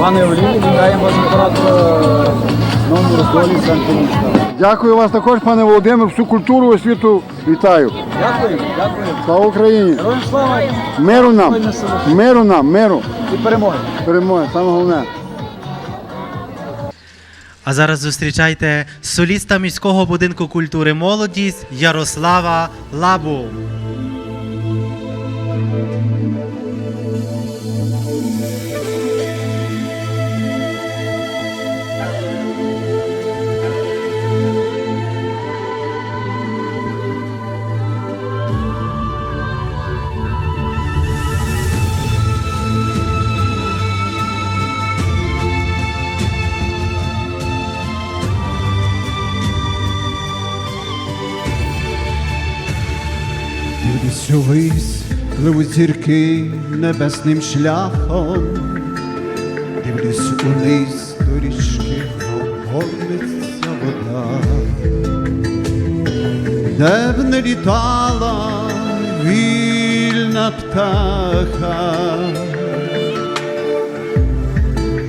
Пане Олію, вітаємо вас імператора номер долі Санкт-Петербурга. Дякую вас також, пане Володимир, всю культуру освіту вітаю. Дякую, дякую. Слава Україні! Героям слава Миру нам! Миру нам, миру! і перемоги. Перемоги, саме головне. А зараз зустрічайте соліста міського будинку культури молодість Ярослава Лабу. Дивлюсь увись, пливуть зірки небесним шляхом, дивлюсь униз до річки, горниться вода, де б не літала вільна птаха,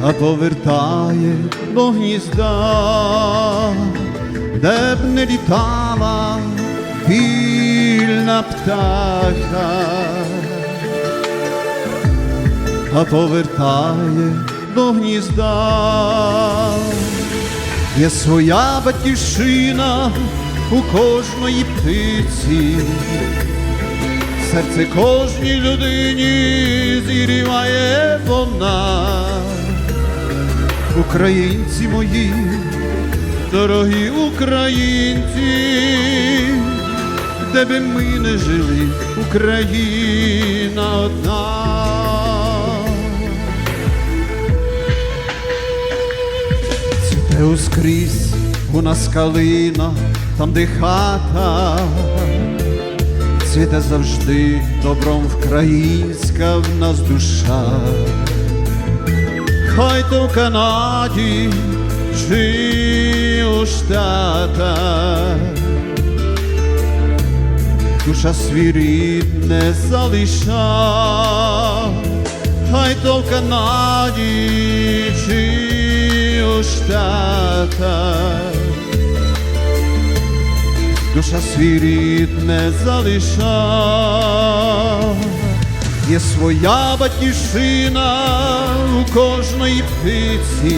а повертає до гнізда, де б не літала вільна птаха, а повертає до гнізда, є своя батьківщина у кожної птиці, серце кожній людині зігріває вона, українці мої дорогі українці, де би ми не жили, Україна одна. Цвіте ускрізь у нас калина, там де хата, цвіте завжди добром українська в нас душа. Хай то в Канаді чи у Штатах душа свій рід не залиша, хай то в Канаді душа свій рід не залиша, є своя батьківщина у кожної птиці,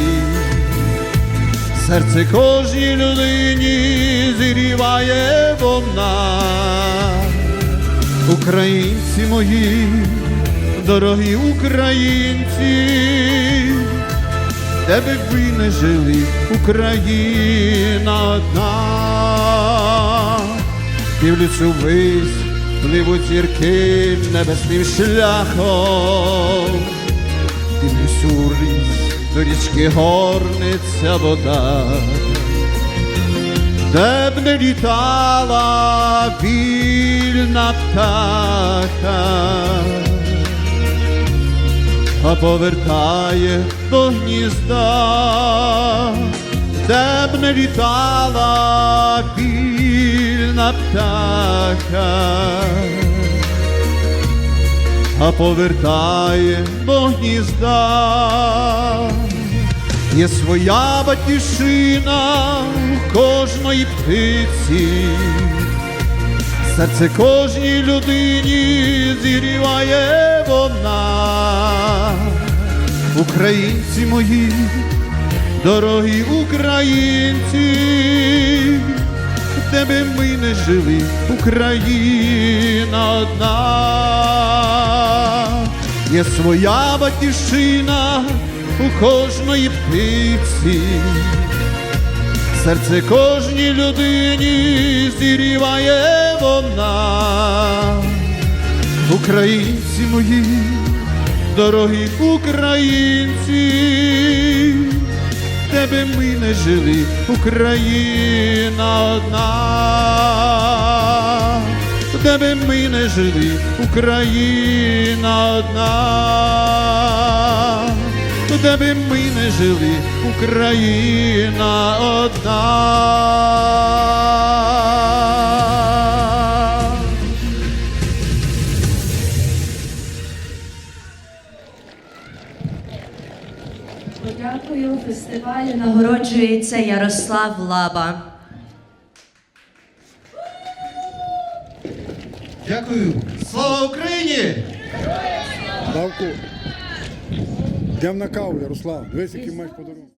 серце кожній людині зігріває вона, українці мої, дорогі українці, де би ви не жили, Україна одна, дивлюсь увесь, пливуть зірки небесним шляхом, у ліс, до річки горниться вода, де б не літала вільна птаха. А повертає до гнізда, де б не літала вільна птаха, а повертає до гнізда, є своя батьківщина. у кожної птиці. Серце кожній людині зігріває вона, українці мої, дорогі українці, де би ми не жили, Україна одна, є своя батьківщина у кожної птиці серце кожній людині зігріває вона, українці мої, дорогі українці, де би ми не жили, Україна одна, де би ми не жили, Україна одна де би ми не жили, Україна одна. Дякую. Фестивалю нагороджується Ярослав Лаба. Дякую. Слава Україні! Славку. Йдемо на каву, Ярослав. Дивись, який маєш подарунок.